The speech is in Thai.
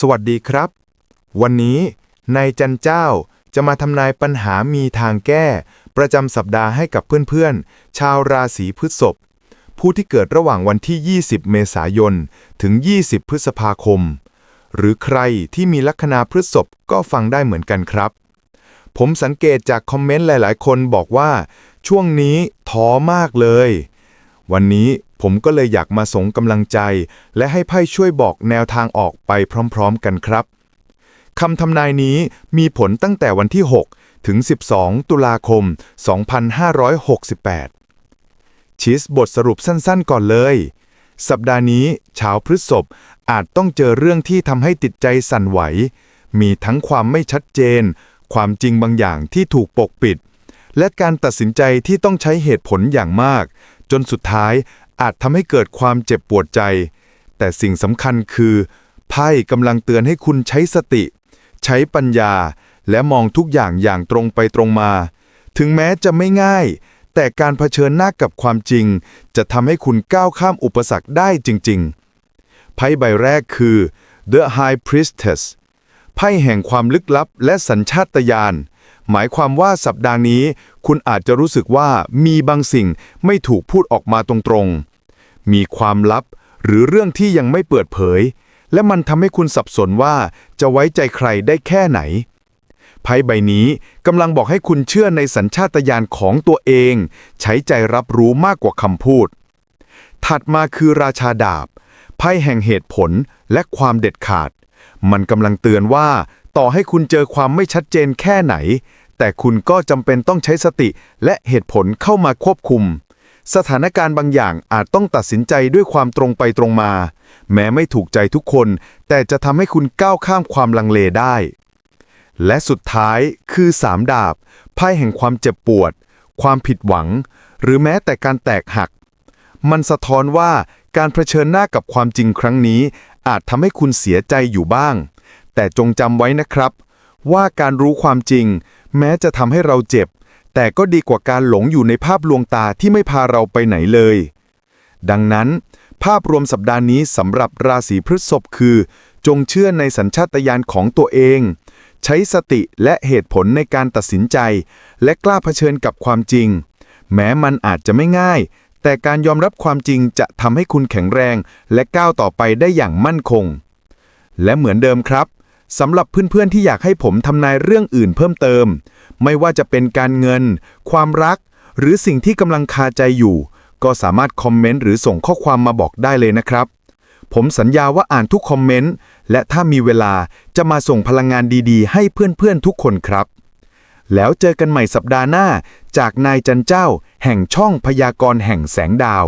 สวัสดีครับ วันนี้นายจันเจ้าจะมาทำนายปัญหามีทางแก้ ประจำสัปดาห์ให้กับเพื่อนๆ ชาวราศีพฤษภผู้ที่เกิดระหว่างวันที่ 20 เมษายน ถึง 20 พฤษภาคม หรือใครที่มีลัคนาพฤษภก็ฟังได้เหมือนกันครับ ผมสังเกตจากคอมเมนต์หลายๆ คนบอกว่า ช่วงนี้ท้อมากเลย วันนี้ ผมก็เลยอยากมาส่งกำลังใจ และให้ไพ่ช่วยบอกแนวทางออกไปพร้อมๆกันครับคำทำนายนี้มีผลตั้งแต่วันที่ 6 ถึง 12 ตุลาคม 2568ชีสบทสรุปสั้นๆก่อนเลย สัปดาห์นี้ชาวพฤษภอาจต้องเจอเรื่องที่ทำให้ติดใจสั่นไหว มีทั้งความไม่ชัดเจน ความจริงบางอย่างที่ถูกปกปิด และการตัดสินใจที่ต้องใช้เหตุผลอย่างมาก จนสุดท้าย อาจทำให้เกิดความเจ็บปวดใจ แต่สิ่งสำคัญคือไพ่กำลังเตือนให้คุณใช้สติ ใช้ปัญญา และมองทุกอย่างอย่างตรงไปตรงมา ถึงแม้จะไม่ง่าย แต่การเผชิญหน้ากับความจริง จะทำให้คุณก้าวข้ามอุปสรรคได้จริง ๆ ไพ่ใบแรกคือ The High Priestess ไพ่แห่งความลึกลับและสัญชาตญาณหมายความว่าสัปดาห์นี้ คุณอาจจะรู้สึกว่ามีบางสิ่งไม่ถูกพูดออกมาตรงๆ มีความลับ หรือเรื่องที่ยังไม่เปิดเผย และมันทำให้คุณสับสนว่าจะไว้ใจใครได้แค่ไหนไพ่ใบนี้กำลังบอกให้คุณเชื่อในสัญชาตญาณของตัวเอง ใช้ใจรับรู้มากกว่าคำพูด ถัดมาคือราชาดาบไพ่แห่งเหตุผลและความเด็ดขาด มันกำลังเตือนว่า ต่อให้คุณเจอความไม่ชัดเจนแค่ไหน แต่คุณก็จำเป็นต้องใช้สติและเหตุผลเข้ามาควบคุม สถานการณ์บางอย่างอาจต้องตัดสินใจด้วยความตรงไปตรงมา แม้ไม่ถูกใจทุกคน แต่จะทำให้คุณก้าวข้ามความลังเลได้ และสุดท้ายคือสามดาบไพ่แห่งความเจ็บปวด ความผิดหวัง หรือแม้แต่การแตกหัก มันสะท้อนว่าการเผชิญหน้ากับความจริงครั้งนี้ อาจทำให้คุณเสียใจอยู่บ้าง แต่จงจำไว้นะครับ ว่าการรู้ความจริง แม้จะทำให้เราเจ็บ แต่ก็ดีกว่าการหลงอยู่ในภาพลวงตาที่ไม่พาเราไปไหนเลย ดังนั้น ภาพรวมสัปดาห์นี้สำหรับราศีพฤษภคือ จงเชื่อในสัญชาตญาณของตัวเอง ใช้สติและเหตุผลในการตัดสินใจ และกล้าเผชิญกับความจริง แม้มันอาจจะไม่ง่าย แต่การยอมรับความจริงจะทำให้คุณแข็งแรง และก้าวต่อไปได้อย่างมั่นคง และเหมือนเดิมครับ สำหรับเพื่อนๆที่อยากให้ผมทำนายเรื่องอื่นเพิ่มเติม ไม่ว่าจะเป็นการเงิน ความรัก หรือสิ่งที่กำลังคาใจอยู่ ก็สามารถคอมเมนต์หรือส่งข้อความมาบอกได้เลยนะครับ ผมสัญญาว่าอ่านทุกคอมเมนต์และถ้ามีเวลาจะมาส่งพลังงานดีๆ ให้เพื่อนๆทุกคนครับ แล้วเจอกันใหม่สัปดาห์หน้า จากนายจันเจ้า แห่งช่องพยากรณ์แห่งแสงดาว